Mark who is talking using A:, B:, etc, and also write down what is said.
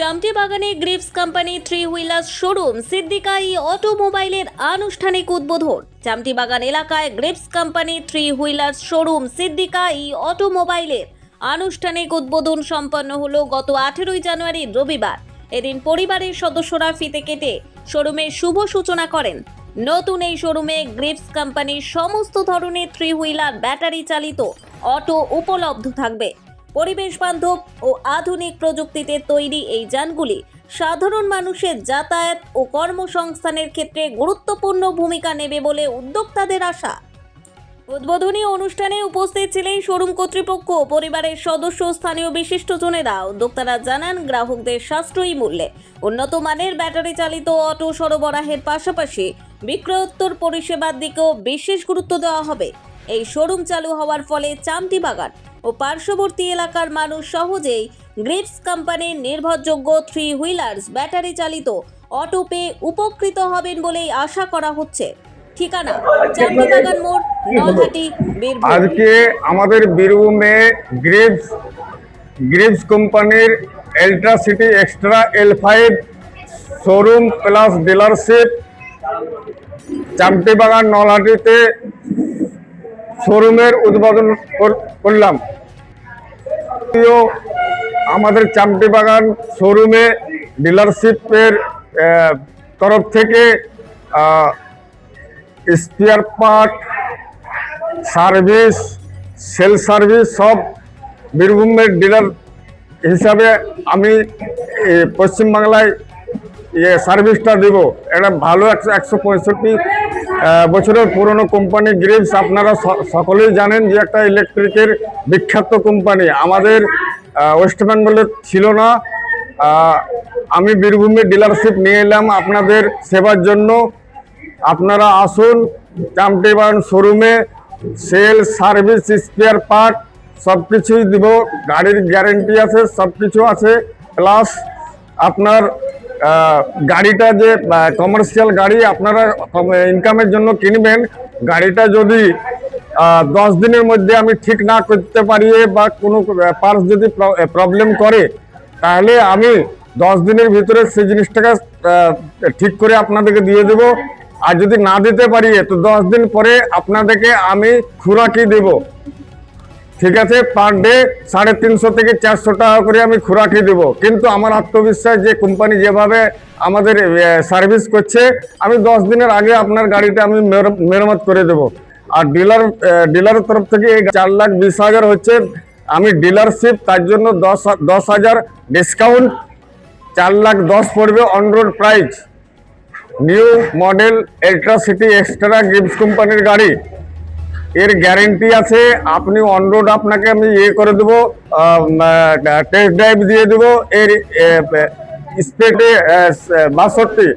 A: চামটি বাগানে Grips company three wheeler showroom, সিদ্দিকাই অটোমোবাইলের আনুষ্ঠানিক উদ্বোধন। চামটি বাগান এলাকায় Grips company three wheeler showroom, সিদ্দিকাই অটোমোবাইলের আনুষ্ঠানিক উদ্বোধন সম্পন্ন হলো গত আঠেরোই জানুয়ারি রবিবার। এদিন পরিবারের সদস্যরা ফিতে কেটে শোরুমের শুভ সূচনা করেন। নতুন এই শোরুমে গ্রিপস কোম্পানির সমস্ত ধরনের থ্রি হুইলার ব্যাটারি চালিত অটো উপলব্ধ থাকবে। পরিবেশ বান্ধব ও আধুনিক প্রযুক্তিতে তৈরি এই যানগুলি সাধারণ মানুষের যাতায়াত ও কর্মসংস্থানের ক্ষেত্রে গুরুত্বপূর্ণ ভূমিকা নেবে বলে উদ্যোক্তাদের আশা। উদ্বোধনী অনুষ্ঠানে উপস্থিত ছিলেন শোরুম কর্তৃপক্ষ পরিবারের সদস্য স্থানীয় বিশিষ্টজনেরা। উদ্যোক্তারা জানান, গ্রাহকদের সাশ্রয়ী মূল্যে উন্নত মানের ব্যাটারি চালিত অটো সরবরাহের পাশাপাশি বিক্রয়োত্তর পরিষেবার দিকেও বিশেষ গুরুত্ব দেওয়া হবে। এই শোরুম চালু হওয়ার ফলে চামটি বাগান ও পার্শ্ববর্তী এলাকার মানুষ সহজেই গ্রিপস কোম্পানির নির্ভরযোগ্য থ্রি হুইলার্স ব্যাটারি চালিত অটো উপকৃত হবেন বলেই আশা করা হচ্ছে। ঠিকানা চামটি বাগান মোড় নলহাটি বীরভূম।
B: আজকে আমাদের বীরভূমে গ্রিপস গ্রিপস কোম্পানির Eltra city extra L five showroom plus dealership Chamti Bagan নলহাটিতে শোরুমের উদ্বোধন কর- করলাম। আমাদের চামটি বাগান শোরুমে ডিলারশিপের তরফ থেকে spare part, service, sale service সব বীরভূমের ডিলার হিসাবে আমি পশ্চিমবাংলায় ইয়ে সার্ভিসটা দেব। এটা ভালো একশো একশো পঁয়ষট্টি বছরের পুরনো কোম্পানি গ্রিপস আপনারা সকলেই জানেন যে একটা ইলেকট্রিকের বিখ্যাত কোম্পানি। আমাদের ওয়েস্ট বেঙ্গলে ছিল না। আমি বীরভূমের ডিলারশিপ নিয়ে এলাম। আপনাদের সেবার জন্য আপনারা আসুন, চামটিবান শোরুমে সেল সার্ভিস স্পেয়ার পার্ট সব কিছুই দিব। গাড়ির গ্যারেন্টি আছে সব কিছু আছে। প্লাস আপনার গাড়িটা যে কমার্শিয়াল গাড়ি আপনারা ইনকামের জন্য কিনবেন, গাড়িটা যদি দশ দিনের মধ্যে আমি ঠিক না করতে পারি বা কোনো পার্স যদি প্রবলেম করে, তাহলে আমি দশ দিনের ভিতরে সেই জিনিসটাকে ঠিক করে আপনাদেরকে দিয়ে দেব। আর যদি না দিতে পারি, তো দশ দিন পরে আপনাদেরকে আমি খুরাকি দেব। ঠিক আছে পার ডে সাড়ে তিনশো থেকে চারশো টাকা করে আমি খুরাকি দেব। কিন্তু আমার আত্মবিশ্বাস যে কোম্পানি যেভাবে আমাদের সার্ভিস করছে, আমি দশ দিনের আগে আপনার গাড়িটা আমি মের- মেরামত করে দেব। আর ডিলার ডিলারের তরফ থেকে এই চার লাখ বিশ হাজার হচ্ছে, আমি ডিলারশিপ তার জন্য দশ দশ হাজার ডিসকাউন্ট চার লাখ দশ পড়বে on road price new model Eltra city extra gift কোম্পানির গাড়ি। এর গ্যারেন্টি আছে, আপনি অনরোড আপনাকে আমি ইয়ে করে দেবো টেস্ট ড্রাইভ দিয়ে দেবো, এর স্পেটে বাষট্টি।